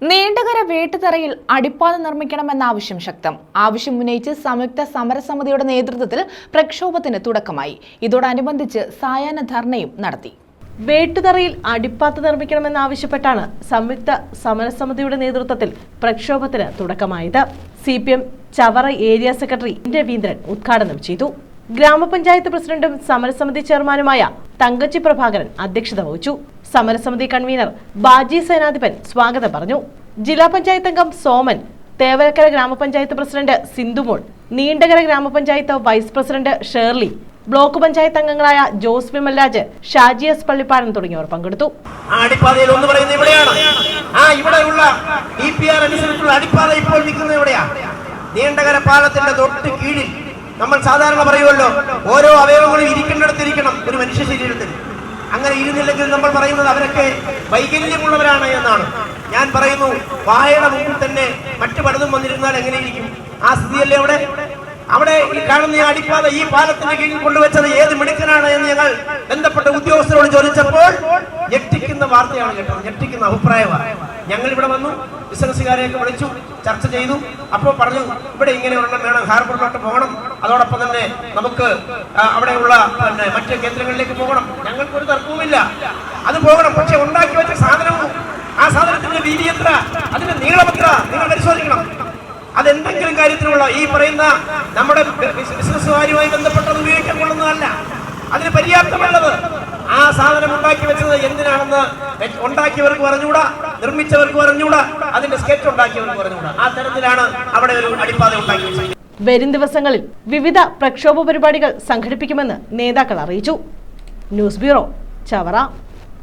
നീണ്ടകര വേട്ടുതറയിൽ അടിപ്പാത നിർമ്മിക്കണമെന്ന ആവശ്യം ശക്തം. ആവശ്യം ഉന്നയിച്ച് സംയുക്ത സമരസമിതിയുടെ നേതൃത്വത്തിൽ പ്രക്ഷോഭത്തിന് തുടക്കമായി. ഇതോടനുബന്ധിച്ച് സായാഹ്ന ധർണയും നടത്തി. വേട്ടുതറയിൽ അടിപ്പാത നിർമ്മിക്കണമെന്നാവശ്യപ്പെട്ടാണ് സംയുക്ത സമരസമിതിയുടെ നേതൃത്വത്തിൽ പ്രക്ഷോഭത്തിന് തുടക്കമായത്. C P M Chavara area secretary Raveendran ഉദ്ഘാടനം ചെയ്തു. ഗ്രാമപഞ്ചായത്ത് പ്രസിഡന്റും സമരസമിതി ചെയർമാനുമായ തങ്കച്ചി പ്രഭാകരൻ അധ്യക്ഷത വഹിച്ചു. സമരസമിതി കൺവീനർ ബാജി സേനാധിപൻ സ്വാഗതം പറഞ്ഞു. ജില്ലാ പഞ്ചായത്ത് അംഗം സോമൻ തേവലക്കര ഗ്രാമപഞ്ചായത്ത് പ്രസിഡന്റ് സിന്ധുമോൾ നീണ്ടകര ഗ്രാമപഞ്ചായത്ത് vice president Shirley block panchayat അംഗങ്ങളായ ജോസ് വിമൽരാജ് ഷാജി എസ് പള്ളിപ്പാടൻ തുടങ്ങിയവർ പങ്കെടുത്തു. ഒന്ന് ഇവിടെയാണ്. ആ ഇവിടെയുള്ള എവിടെയാ? നീണ്ടകര പാലത്തിന്റെ തൊട്ട് കീഴിൽ നമ്മൾ സാധാരണ പറയുമല്ലോ ഓരോ അവയവങ്ങളും ഇരിക്കേണ്ടിടത്ത് ഇരിക്കണം ഒരു മനുഷ്യ ശരീരത്തിൽ. അങ്ങനെ ഇരുന്നില്ലെങ്കിൽ നമ്മൾ പറയുന്നത് അവരൊക്കെ വൈകല്യമുള്ളവരാണ് എന്നാണ്. ഞാൻ പറയുന്നു വായയുടെ മുമ്പിൽ തന്നെ മറ്റു പലതും വന്നിരുന്നാൽ എങ്ങനെയിരിക്കും? ആ സ്ഥിതിയല്ലേ അവിടെ? അവിടെ ഈ കാണുന്ന അടിപ്പാത ഈ പാലത്തിന്റെ കീഴിൽ കൊണ്ടുവച്ചത് ഏത് മിടുക്കനാണ് എന്ന് ഞങ്ങൾ ബന്ധപ്പെട്ട ഉദ്യോഗസ്ഥരോട് ചോദിച്ചപ്പോൾ വാർത്തയാണ് കേട്ടത് ഞെട്ടിക്കുന്ന അഭിപ്രായമാണ് ഞങ്ങൾ ഇവിടെ വന്നു ബിസിനസ്സുകാരെയൊക്കെ വിളിച്ചു ചർച്ച ചെയ്തു. അപ്പോൾ പറഞ്ഞു ഇവിടെ ഇങ്ങനെ ഒരെണ്ണം വേണം ഹാർബറിലോട്ട് പോകണം. അതോടൊപ്പം തന്നെ നമുക്ക് അവിടെയുള്ള പിന്നെ മറ്റ് കേന്ദ്രങ്ങളിലേക്ക് പോകണം. ഞങ്ങൾക്ക് ഒരു തർക്കവുമില്ല. അത് പോകണം. പക്ഷെ ഉണ്ടാക്കി വെച്ച സാധനവും ആ സാധനത്തിന്റെ വീതി എത്ര? അതിന്റെ നീളം എത്ര? നിങ്ങൾ പരിശോധിക്കണം. അതെന്തെങ്കിലും കാര്യത്തിലുള്ള ഈ പറയുന്ന നമ്മുടെ ബിസിനസ്സുകാരുമായി ബന്ധപ്പെട്ടത് ഉപയോഗിക്കാൻ കൊള്ളുന്നതല്ല. അതിന് പര്യാപ്തമല്ലത്. ആ സാധനം ഉണ്ടാക്കി വെച്ചത് എന്തിനാണെന്ന് ഉണ്ടാക്കിയവർക്ക് പറഞ്ഞുകൂടാ നിർമ്മിച്ചവർക്ക് പറഞ്ഞുകൂടാ അതിന്റെ സ്കെച്ച് ഉണ്ടാക്കിയവർക്ക് പറഞ്ഞുകൂടാ. ആ തരത്തിലാണ് അവിടെ ഒരു അടിപ്പാത ഉണ്ടാക്കി വെച്ചത്. വരും ദിവസങ്ങളിൽ വിവിധ പ്രക്ഷോഭ പരിപാടികൾ സംഘടിപ്പിക്കുമെന്ന് നേതാക്കൾ അറിയിച്ചു. News bureau Chavara.